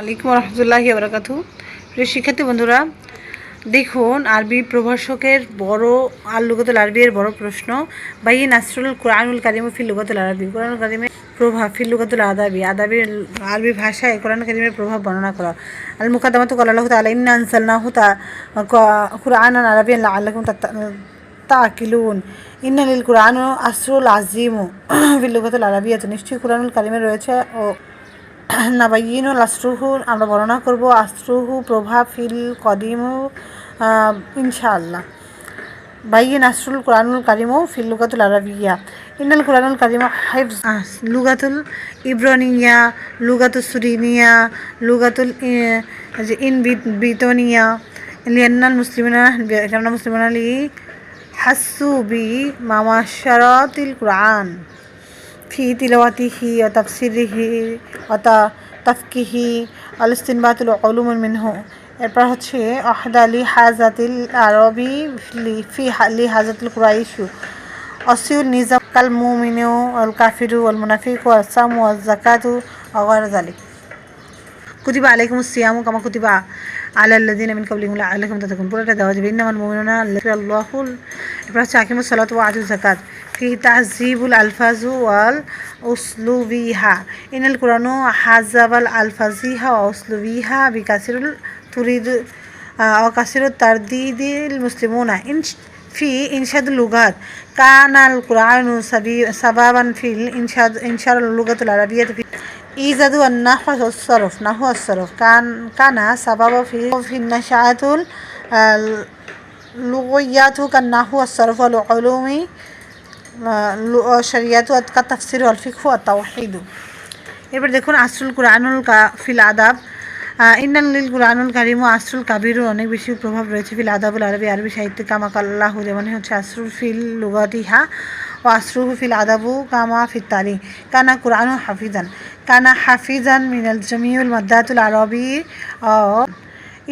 আলাইকুম রহমতুল্লাহি বরকাত প্রিয় শিক্ষার্থী বন্ধুরা, দেখুন, আরবি প্রভাষকের বড় আর লুগতুল আরবির বড় প্রশ্ন বাই নাসরুল কোরআনুল কারিম ফিল লুগতুল আরবি। কোরআনুল কারিমের প্রভাব ফিল লুগতুল আদাবি। আদাবির আরবি ভাষায় কোরআন কারিমের প্রভাব বর্ণনা করা। আল মুকাদ্দামাত কাল্লাহ তাআলা, ইন্না আনসালনাহু তা কুরআনান আরাবিয়ান লাআল্লাকুম তাকিলুন ইন্না লিল কুরআন আসরুল আজিম ফিল লুগতুল আরবিয়াত। নিশ্চয়ই কোরআনুল কারিমে রয়েছে ও নাবাইনুল আশ্রুহু আমরা বর্ণনা করব আশ্রুহু, প্রভাব, ফিল, কদিমু ইনশাআল্লাহ। বাইন আসরুল কোরআনুল কারিমু ফিল লুগাতুল আরবিয়া। ইন্নাল কোরআনুল কারিমু হাইফজ লুগাতুল ইব্রানিয়া লুগাতুল সুরিনিয়া, লুগাতুল ইন বিতনিয়া। লিয়ান্নাল মুসলিমিনা কেননা মুসলিমিনা হাসু বি, মামাশারাতিল কোরআন। في تلاوته وتفسيره وتفكيه الاستنباط العلوم منه এরপর হচ্ছে অহদালি হাজাতিল আরবি ফি লি হাজাতুল কুরাইশু অসিউল নিজাম কাল মুমিনু আল কাফিরু আল মুনাফিক ওয়াল সাম ওয়াল জাকাতু অগর জালিক কুতিবা আলাইকুম সিয়ামু কামা কুতিবা আলাল্লাদিন মিন কাবলিকুম লাআল্লাকুম তাতাকুন পুরোটা দেওয়া যাবে ইন্নামাল মুমিনুনা আল্লাহুল এরপর হচ্ছে আকিমুস সালাত ওয়া আতুজ জাকাত فيه تهذيب الألفاظ والأسلوبها. إن القرآن حذف الألفاظ وأسلوبها بكثير تريد آه، أو كثير ترديد المسلمون. إن في إنشاد اللغات. كان القرآن سببا في انشاد إنشار اللغة العربية في إيجاد النحو والصرف نحو الصرف كان كان سببا في في النشأة اللغويات كالنحو والصرف والعلوم শরিয়াত কা তাফসির আল ফিকহু তাওহিদ এরপর দেখুন আসরুল কুরআনুল ফিল আদাব। ইন্নান লিল কুরআনুল কারিম ও আসরুল কাবিরুর অনেক বেশি প্রভাব রয়েছে ফিল আদাবুল আরবি আরবি সাহিত্যে কামাকাল্লাহ যেমন হচ্ছে আসরুল ফিল লুগাতিহা ও আসরুল ফিল আদাবু কামা ফিত তালি কানা কুরআনু হাফিজান, কানা হাফিজান মিনাল জমিউল মাদ্দাতুল আরবি ও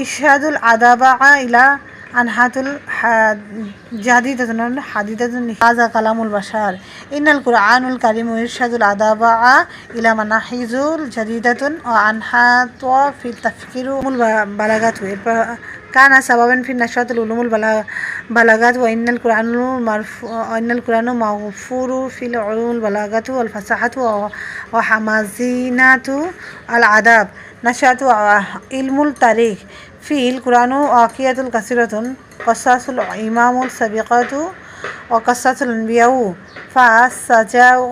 ইশাদুল আদাবা ইলা আনহাতুল জাদিদাতুন, হাদিদাতুন হাজা কালামুল বাশার। ইনাল কুরআনুল কারিম ইরশাদুল আদাবা ইলা মানাহিজুল জাদিদাতুন ও আনহাত ফি তাফকিরু। মুল বালাগাত। এরপর, কানা সাবাবান ফি নাশাতুল উলুমুল বালাগাত ওয়া ইন্নাল কুরআনুল মারফু ইন্নাল কুরআনু মাগফুরু ফিল উলুমুল বালাগাত ওয়াল ফাসাহাতু ওয়া হামাজিনাতু আল আদাব। নাশাতু ইলমুল তারিখ। ফিল কুরআনু আকিয়াতুল কাসিরাতুন কসাসুল ইমামুল সাবিকাতু ও কসাসুল আনবিয়াউ ফাসাজাউ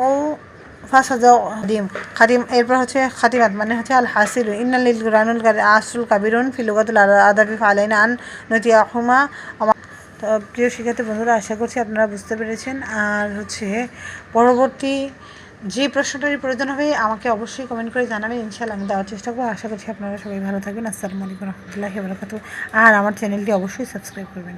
ফাসাজাউ খাদিম খাদিম এরপর হচ্ছে খাতিমাত মানে হচ্ছে আল হাসিল ইন্নালিল কুরআনুল আসরুল কাবিরুন ফিলুগাতুল আদাবি ফালাইন আন নতি আহমা তো প্রিয় শিক্ষার্থী বন্ধুরা, আশা করছি আপনারা বুঝতে পেরেছেন। আর হচ্ছে, পরবর্তী যে প্রশ্নটারই প্রয়োজন হবে, আমাকে অবশ্যই কমেন্ট করে জানাবেন ইনশাল্লাহ আমি দেওয়ার চেষ্টা করব। আশা করছি আপনারা সবাই ভালো থাকবেন। আসসালামু আলাইকুম রহমতুল্লাহ আর আমার চ্যানেলটি অবশ্যই সাবস্ক্রাইব করবেন।